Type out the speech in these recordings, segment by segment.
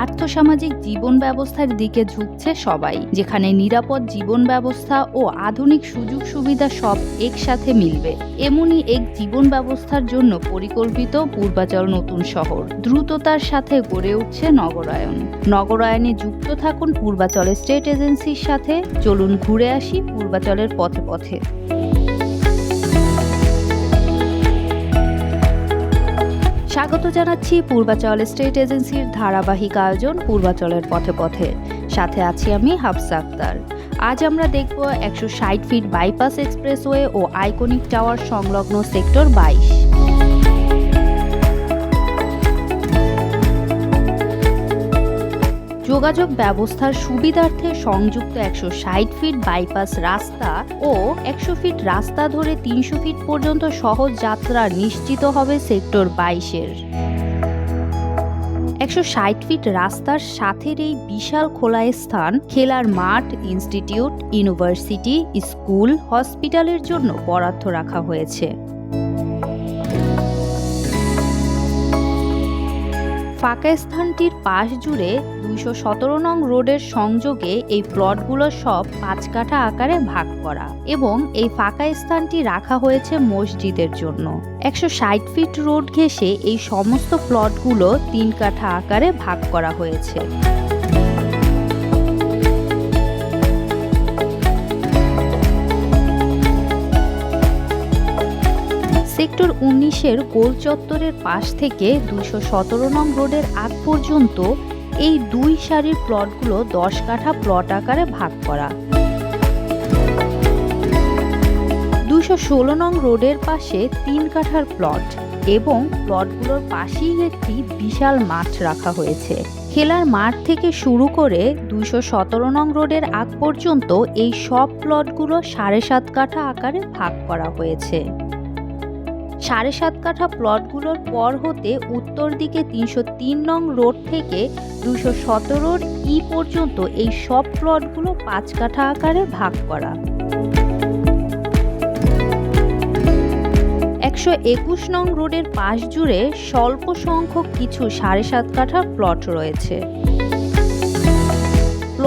আর্থসামাজিক জীবন ব্যবস্থার দিকে ঝুঁকছে সবাই, যেখানে নিরাপদ জীবন ব্যবস্থা ও আধুনিক সুযোগ সুবিধা সব একসাথে মিলবে। এমনই এক জীবন ব্যবস্থার জন্য পরিকল্পিত পূর্বাচল নতুন শহর। দ্রুততার সাথে গড়ে উঠছে নগরায়ন। নগরায়নে যুক্ত থাকুন পূর্বাচল স্টেট এজেন্সির সাথে। চলুন ঘুরে আসি পূর্বাচলের পথে পথে। স্বাগত জানাচ্ছি পূর্বাচল স্টেট এজেন্সির ধারাবাহিক আয়োজন পূর্বাচলের পথে পথে। সাথে আছি আমি হাফসা আক্তার। আজ আমরা দেখব একশো ষাট ফিট বাইপাস এক্সপ্রেসওয়ে ও আইকনিক টাওয়ার সংলগ্ন সেক্টর বাইশ। যোগাযোগ ব্যবস্থার সুবিধার্থে সংযুক্ত একশো ষাট ফিট বাইপাস রাস্তা ও একশো ফিট রাস্তা ধরে তিনশো ফিট পর্যন্ত সহজ যাত্রা নিশ্চিত হবে সেক্টর বাইশের। একশো ষাট ফিট রাস্তার সাথের এই বিশাল খোলা স্থান খেলার মাঠ ইনস্টিটিউট ইউনিভার্সিটি স্কুল হসপিটালের জন্য বরাদ্দ রাখা হয়েছে। ফাঁকা স্থানটির পাশ জুড়ে দুইশো সতেরো নং রোডের সংযোগে এই প্লটগুলো সব পাঁচ কাঠা আকারে ভাগ করা এবং এই ফাঁকা স্থানটি রাখা হয়েছে মসজিদের জন্য। একশো ষাট ফিট রোড ঘেঁষে এই সমস্ত প্লটগুলো তিন কাঠা আকারে ভাগ করা হয়েছে। সেক্টর উনিশের গোল চত্বরের পাশ থেকে দুশো সতেরো নং রোডের আগ পর্যন্ত এই দুই সারির প্লটগুলো দশ কাঠা প্লট আকারে ভাগ করা। দুশো ষোলো নং রোডের পাশে তিন কাঠার প্লট এবং প্লটগুলোর পাশেই একটি বিশাল মাঠ রাখা হয়েছে। খেলার মাঠ থেকে শুরু করে দুশো সতেরো নং রোডের আগ পর্যন্ত এই সব প্লটগুলো সাড়ে সাত কাঠা আকারে ভাগ করা হয়েছে। সাড়ে সাত কাঠা প্লটগুলোর পর হতে উত্তর দিকে তিনশো তিন নং রোড থেকে দুশো সতেরোর ই পর্যন্ত এই সব প্লটগুলো পাঁচ কাঠা আকারে ভাগ করা। একশো একুশ নং রোডের পাশ জুড়ে স্বল্প সংখ্যক কিছু সাড়ে সাত কাঠা প্লট রয়েছে।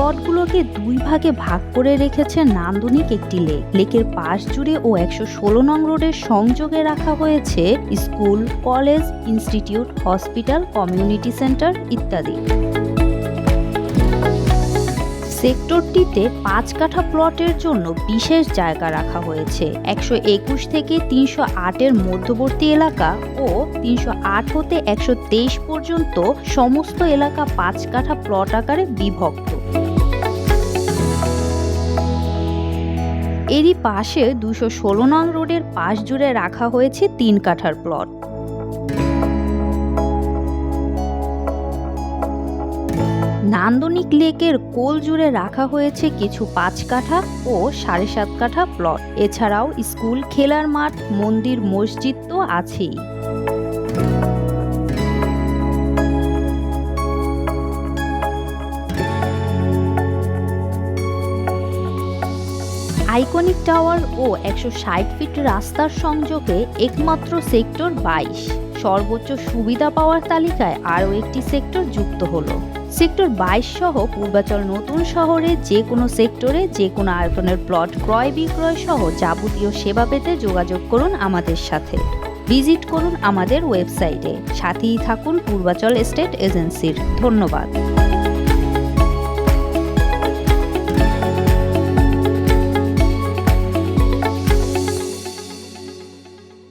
প্লটগুলোকে দুই ভাগে ভাগ করে রেখেছে নান্দনিক একটি লেক। লেকের পাশ জুড়ে ও একশো ষোলো নং রোডের সংযোগে রাখা হয়েছে school, college, institute, hospital, community centre ইত্যাদি। সেক্টরটিতে পাঁচ কাঠা প্লটের জন্য বিশেষ জায়গা রাখা হয়েছে। একশো একুশ থেকে তিনশো আটের মধ্যবর্তী এলাকা ও তিনশো আট হতে একশো তেইশ পর্যন্ত সমস্ত এলাকা পাঁচ কাঠা প্লট আকারে বিভক্ত। এরই পাশে দুশো ষোলো নং রোডের পাশ জুড়ে রাখা হয়েছে তিন কাঠার প্লট। নান্দনিক লেকের কোল জুড়ে রাখা হয়েছে কিছু পাঁচ কাঠা ও সাড়ে সাত কাঠা প্লট। এছাড়াও স্কুল, খেলার মাঠ, মন্দির, মসজিদ তো আছেই। আইকনিক টাওয়ার ও একশো ষাট ফিট রাস্তার সংযোগে একমাত্র সেক্টর বাইশ। সর্বোচ্চ সুবিধা পাওয়ার তালিকায় আরও একটি সেক্টর যুক্ত হলো। সেক্টর বাইশ সহ পূর্বাচল নতুন শহরে যে কোনো সেক্টরে যে কোনো আয়তনের প্লট ক্রয় বিক্রয় সহ যাবতীয় সেবা পেতে যোগাযোগ করুন আমাদের সাথে। ভিজিট করুন আমাদের ওয়েবসাইটে। সাথেই থাকুন পূর্বাচল এস্টেট এজেন্সির। ধন্যবাদ।